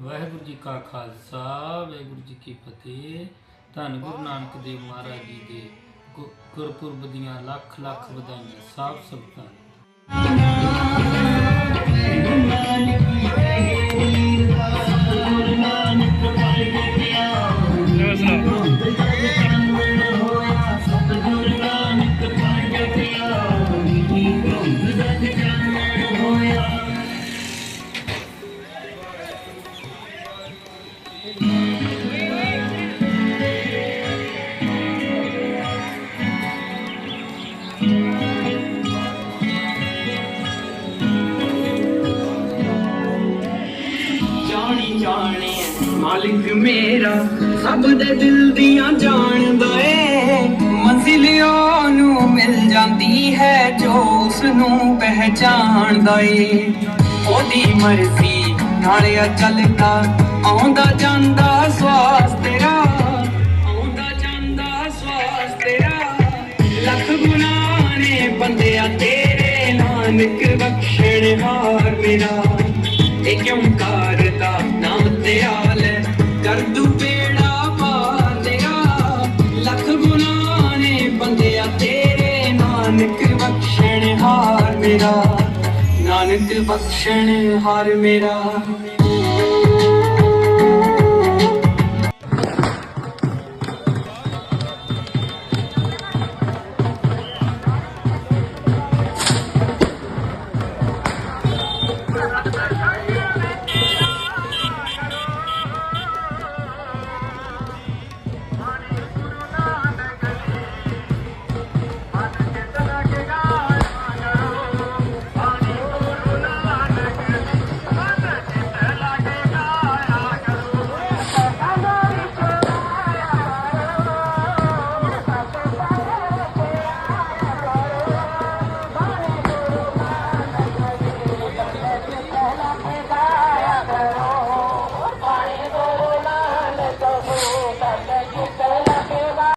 ਵਾਹਿਗੁਰੂ ਜੀ ਕਾ ਖਾਲਸਾ, ਵਾਹਿਗੁਰੂ ਜੀ ਕੀ ਫਤਿਹ। ਧੰਨ ਗੁਰੂ ਨਾਨਕ ਦੇਵ ਮਹਾਰਾਜ ਜੀ ਦੇ ਗੁ- ਗੁਰਪੁਰਬ ਦੀਆਂ ਲੱਖ ਲੱਖ ਵਧਾਈਆਂ, ਸਾਫ਼ ਸੰਗਤਾਂ ਮਾਲਿਕ ਮੇਰਾ, ਸਭ ਦੇ ਦਿਲ ਦੀਆਂ ਜਾਣਦਾ ਏ ਮੰਜ਼ਿਲ ਨੂੰ ਮਿਲ ਜਾਂਦੀ ਹੈ ਜੋ ਉਸ ਨੂੰ ਪਹਿਚਾਣਦਾ ਏ ਉਹਦੀ ਮਰਜ਼ੀ ਨਾਲ ਆ ਚੱਲਦਾ ਆਉਂਦਾ ਜਾਂਦਾ ਸਵਾਸ ਤੇਰਾ, ਆਉਂਦਾ ਜਾਂਦਾ ਸਵਾਸ ਤੇਰਾ। ਲੱਖ ਗੁਨਾਹ ਨੇ ਬੰਦਿਆ ਤੇਰੇ ਨਾਨਕ ਬਖਸ਼ਣ ਹਾਰ ਮੇਰਾ। ਇਹ ਕਿਉਂ ਕਰਦਾ ਨਾਮ ਤੇ ਆਲੇ ਕਰ ਦੂ ਬੇੜਾ ਪਾਰ ਤੇਰਾ। ਲੱਖ ਗੁਨਾਹ ਨੇ ਬੰਦਿਆ ਤੇਰੇ ਨਾਨਕ ਬਖਸ਼ਣ ਹਾਰ ਮੇਰਾ। ਨਾਨਕ ਬਖਸ਼ਣ ਹਾਰ ਮੇਰਾ।